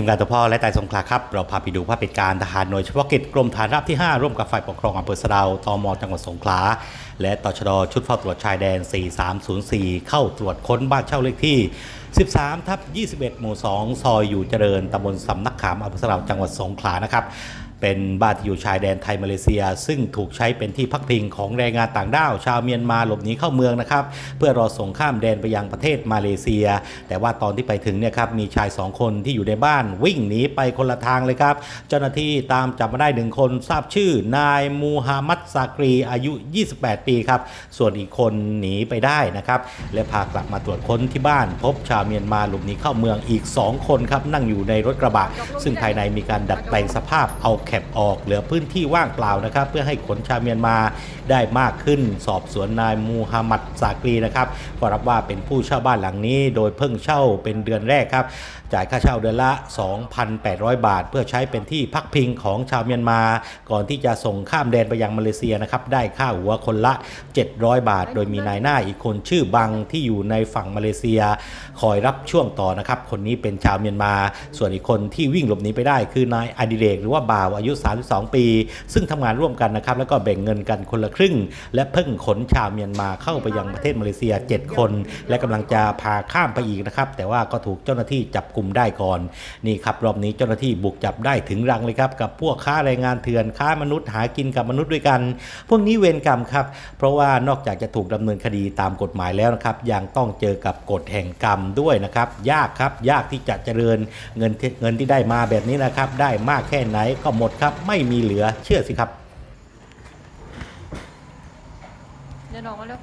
ทีมงานตัวพ่อและไต่สงขลาครับ เราพาไปดูภาพเหตุการณ์ทหารหน่วยเฉพาะกิจกรมฐานราบที่ 5 ร่วมกับฝ่ายปกครองอำเภอสะดาตมจังหวัดสงขลา และตชดชุดเฝ้าตรวจชายแดน 4304 เข้าตรวจค้นบ้านเช่าเลขที่ 13 ทับ 21 หมู่ 2 ซอยอยู่เจริญตำบลสำนักขามอำเภอสะดาจังหวัดสงขลานะครับ เป็นบ้านที่อยู่ชายแดนไทยมาเลเซีย ซึ่งถูกใช้เป็นที่พักพิงของแรงงานต่างด้าว ชาวเมียนมาหลบหนีเข้าเมืองนะครับเพื่อรอส่งข้ามแดนไปยังประเทศมาเลเซีย แต่ว่าตอนที่ไปถึงเนี่ยครับมีชายสองคนที่อยู่ในบ้านวิ่งหนีไปคนละทางเลยครับ เจ้าหน้าที่ตามจับมาได้หนึ่งคนทราบชื่อนายมูฮัมมัดซากรีอายุ 28 ปีครับส่วนอีกคนหนีไปได้นะครับและพากลับมาตรวจค้นที่บ้าน พบชาวเมียนมาหลบหนีเข้าเมืองอีก 2 คนครับนั่งอยู่ในรถกระบะ ซึ่งภายในมีการดัดแปลงสภาพเอาแคปออกเหลือพื้นที่ว่างเปล่านะครับ เพื่อให้ขนชาวเมียนมาได้มากขึ้น สอบสวนนายมูฮัมหมัดซากรีนะครับก็รับว่าเป็นผู้เช่าบ้านหลังนี้ โดยเพิ่งเช่าเป็นเดือนแรกครับ จ่ายค่าเช่าเดือนละ 2,800 บาท เพื่อใช้เป็นที่พักพิงของชาวเมียนมา ก่อนที่จะส่งข้ามแดนไปยังมาเลเซียนะครับได้ค่าหัวคนละ 700 บาท โดยมีนายหน้าอีกคนชื่อบังที่อยู่ในฝั่งมาเลเซีย คอยรับช่วงต่อนะครับคนนี้เป็นชาวเมียนมา ส่วนอีกคนที่วิ่งหลบหนีไปได้คือนายอดิเรกหรือว่าบ่าวอายุ 32 ปี ซึ่งทำงานร่วมกันนะครับแล้วก็แบ่งเงินกันคนละครึ่ง และเพิ่งขนชาวเมียนมาเข้าไปยังประเทศมาเลเซีย 7 คน และกำลังจะพาข้ามไปอีกนะครับแต่ว่าก็ถูกเจ้าหน้าที่จับกลุ่มได้ก่อนนี่ครับรอบนี้เจ้าหน้าที่บุกจับได้ถึงรังเลยครับกับพวกค้าแรงงานเถื่อนค้ามนุษย์หากินกับมนุษย์ด้วยกัน พวกนี้เวรกรรมครับเพราะว่านอกจากจะถูกดำเนินคดีตามกฎหมายแล้วนะครับยังต้องเจอกับกฎแห่งกรรมด้วยนะครับยากครับยากที่จะเจริญเงินเงินที่ได้มาแบบนี้นะครับ ได้มากแค่ไหนก็หมดครับ ไม่มีเหลือเชื่อสิครับ เดี๋ยวน้องมาเร็ว